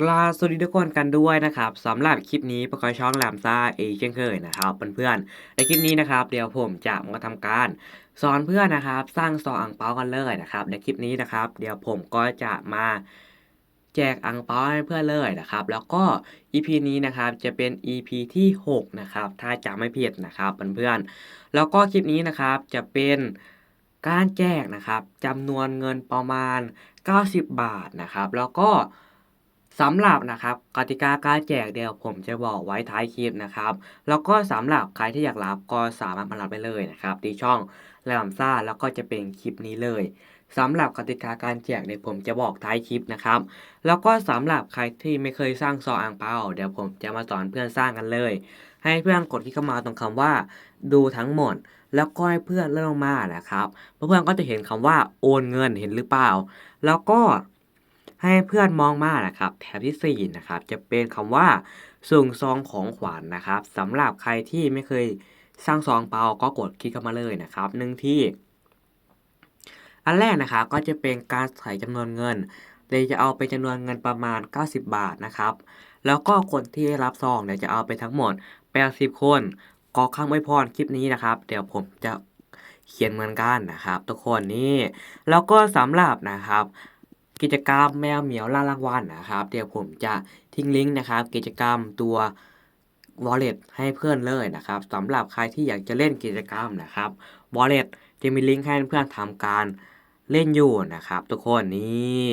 กราสวัสดีทุกคนกันด้วยนะครับสำหรับคลิปนี้ประกอบช่องแหลมซ่าเอเช่นเคยนะครับเพื่อนๆในคลิปนี้นะครับเดี๋ยวผมจะมาทำการสอนเพื่อนนะครับ สร้างซองอ่งเปากันเลยนะครับในคลิปนี้นะครับ เดี๋ยวผมก็จะมาแจกอ่งเปาให้เพื่อนเลยนะครับ แล้วก็ EP นี้นะครับจะเป็น EP ที่ 6 นะครับ ถ้าจะไม่ผิดนะครับเพื่อนๆแล้วก็คลิปนี้นะครับจะเป็นการแจกนะครับจำนวนเงินประมาณ 90 บาทนะครับ แล้วก็ สำหรับนะครับกติกาการแจกเดี๋ยวผมจะบอกไว้ท้ายคลิปนะครับ แล้วก็สำหรับใครที่อยากรับก็สามารถมารับไปเลยนะครับที่ช่องแรมซ่าแล้วก็จะเป็นคลิปนี้เลยสำหรับกติกาการแจกเดี๋ยวผมจะบอกท้ายคลิปนะครับ แล้วก็สำหรับใครที่ไม่เคยสร้างซองอ่างเปาเดี๋ยวผมจะมาสอนเพื่อนสร้างกันเลย ให้เพื่อนกดคลิกเข้ามาตรงคำว่า ดูทั้งหมด แล้วก็ให้เพื่อนเลื่อนลงมานะครับเพื่อนๆก็จะเห็นคำว่าโอนเงินเห็นหรือเปล่า แล้วก็ ให้เพื่อนมองมานะครับ แถบที่4นะครับจะเป็นคำว่าส่งซองของขวัญนนะครับสำหรับใครที่ไม่เคยสร้างซองเปาก็กดคลิกเข้ามาเลยนะครับหนึ่งที่ อันแรกนะครับก็จะเป็นการใส่จำนวนเงินเลยจะเอาไปจำนวนเงินประมาณ 90 บาทนะครับ แล้วก็คนที่รับซองเนี่ยจะเอาไปทั้งหมด 80 คนก็ข้างไม่พอคลิปนี้นะครับ เดี๋ยวผมจะเขียนเหมือนกันนะครับ ทุกคนนี่แล้วก็สำหรับนะครับ กิจกรรมแมวเหมียวล่ารางวัลนะครับ เดี๋ยวผมจะทิ้งลิงก์นะครับ กิจกรรมตัว wallet ให้เพื่อนเลยนะครับสำหรับใครที่อยากจะเล่นกิจกรรมนะครับ wallet จะมีลิงก์ให้เพื่อนทำการเล่นอยู่นะครับ ทุกคนนี่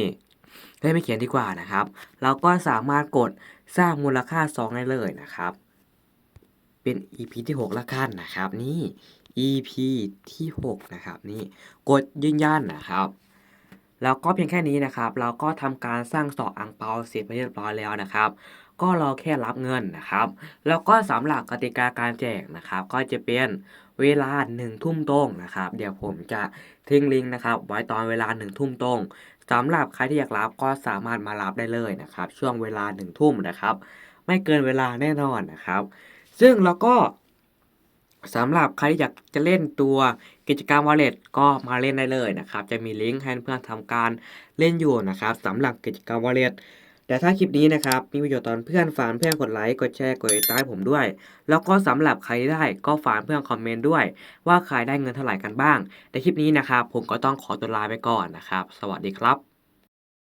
เฮ้ยไม่เขียนดีกว่านะครับ เราก็สามารถกดสร้างมูลค่าซองได้เลยนะครับ เป็น EP ที่ 6 ละกันนะครับ นี่ EP ที่ 6 นะครับ นี่กดยืนยันนะครับ แล้วก็เพียงแค่นี้นะครับ เราก็ทำการสร้างสอบอังเปาเสร็จไปเรียบร้อยแล้วนะครับ ก็รอแค่รับเงินนะครับ แล้วก็สำหรับกติกาการแจกนะครับ ก็จะเป็นเวลาหนึ่งทุ่มตรงนะครับ เดี๋ยวผมจะทิ้งลิงก์นะครับ ไว้ตอนเวลาหนึ่งทุ่มตรงสำหรับใครที่อยากรับก็สามารถมารับได้เลยนะครับ ช่วงเวลาหนึ่งทุ่มนะครับ ไม่เกินเวลาแน่นอนนะครับ ซึ่งเราก็ สำหรับใครที่อยากจะเล่นตัวกิจกรรมวอลเล็ตก็มาเล่นได้เลยนะครับ จะมีลิงก์ให้เพื่อนทำการเล่นอยู่นะครับสำหรับกิจกรรมวอลเล็ตแต่ถ้าคลิปนี้นะครับ มีประโยชน์ตอนเพื่อนฝากเพื่อนกดไลค์กดแชร์กดติดตามผมด้วย แล้วก็สำหรับใครได้ก็ฝากเพื่อนคอมเมนต์ด้วย ว่าใครได้เงินเท่าไหร่กันบ้างในคลิปนี้นะครับ ผมก็ต้องขอตัวลาไปก่อนนะครับ สวัสดีครับ